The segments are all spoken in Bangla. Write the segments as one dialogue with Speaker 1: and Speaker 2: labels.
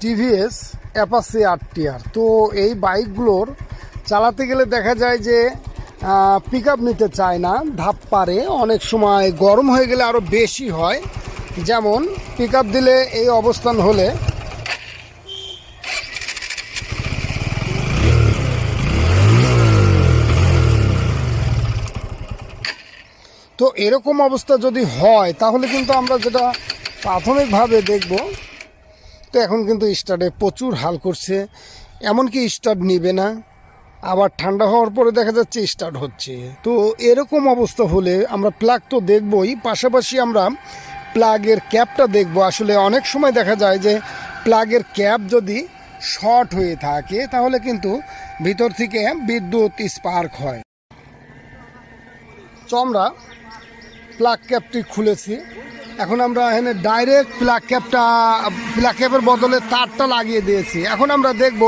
Speaker 1: টিভিএস অ্যাপাসি আর টিআর তো এই বাইকগুলোর চালাতে গেলে দেখা যায় যে পিক নিতে চায় না, ধাপ পারে। অনেক সময় গরম হয়ে গেলে আরও বেশি হয়। যেমন পিক দিলে এই অবস্থান হলে তো এরকম অবস্থা যদি হয়, তাহলে কিন্তু আমরা যেটা প্রাথমিকভাবে দেখব তো এখন কিন্তু স্টার্টে প্রচুর হাল করছে, এমনকি স্টার্ট নিবে না। আবার ঠান্ডা হওয়ার পরে দেখা যাচ্ছে স্টার্ট হচ্ছে। তো এরকম অবস্থা হলে আমরা প্লাগ তো দেখবই, পাশাপাশি আমরা প্লাগের ক্যাপটা দেখব। আসলে অনেক সময় দেখা যায় যে প্লাগের ক্যাপ যদি শর্ট হয়ে থাকে, তাহলে কিন্তু ভিতর থেকে বিদ্যুৎ স্পার্ক হয়। তো আমরা প্লাগ ক্যাপটি খুলেছি। এখন আমরা এখানে ডাইরেক্ট প্লাগ ক্যাপটা প্লাগ ক্যাপের বদলে তারটা লাগিয়ে দিয়েছি। এখন আমরা দেখব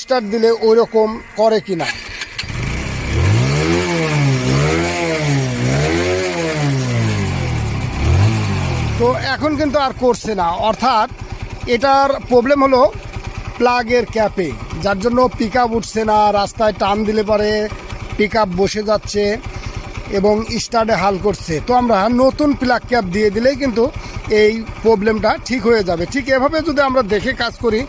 Speaker 1: স্টার্ট দিলে ওই রকম করে কি না তো এখন কিন্তু আর করছে না। অর্থাৎ এটার প্রবলেম হলো প্লাগের ক্যাপে যার জন্য পিক উঠছে না, রাস্তায় টান দিলে পরে পিক বসে যাচ্ছে। এবং স্টার্টে হাল করছে। তো আমরা নতুন প্লাগ ক্যাপ দিয়ে দিলেই কিন্তু এই প্রবলেমটা ঠিক হয়ে যাবে। ঠিক এভাবে যদি আমরা দেখে কাজ করি,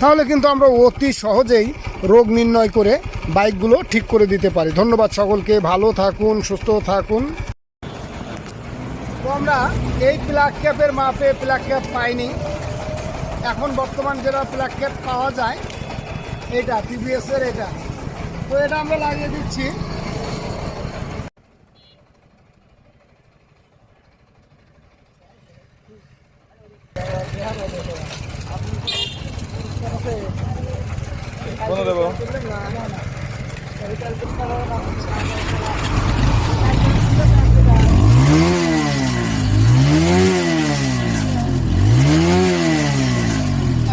Speaker 1: তাহলে কিন্তু আমরা অতি সহজেই রোগ নির্ণয় করে বাইকগুলো ঠিক করে দিতে পারি। ধন্যবাদ সকলকে, ভালো থাকুন, সুস্থ থাকুন। তো আমরা এই প্লাগ ক্যাপের মাপে প্লাগ ক্যাপ পাইনি। এখন বর্তমান যেটা প্লাগ ক্যাপ পাওয়া যায়, এটা টিভিএস এর এটা। তো এটা আমরা লাগিয়ে দিচ্ছি।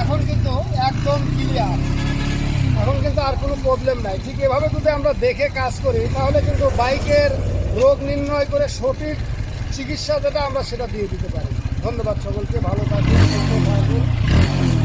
Speaker 1: এখন কিন্তু একদম ক্লিয়ার এখন কিন্তু আর কোনো প্রবলেম নাই। ঠিক এভাবে যদি আমরা দেখে কাজ করি, তাহলে কিন্তু বাইকের রোগ নির্ণয় করে সঠিক চিকিৎসা যেটা আমরা সেটা দিয়ে দিতে পারি। ধন্যবাদ সকলকে ভালো থাকবেন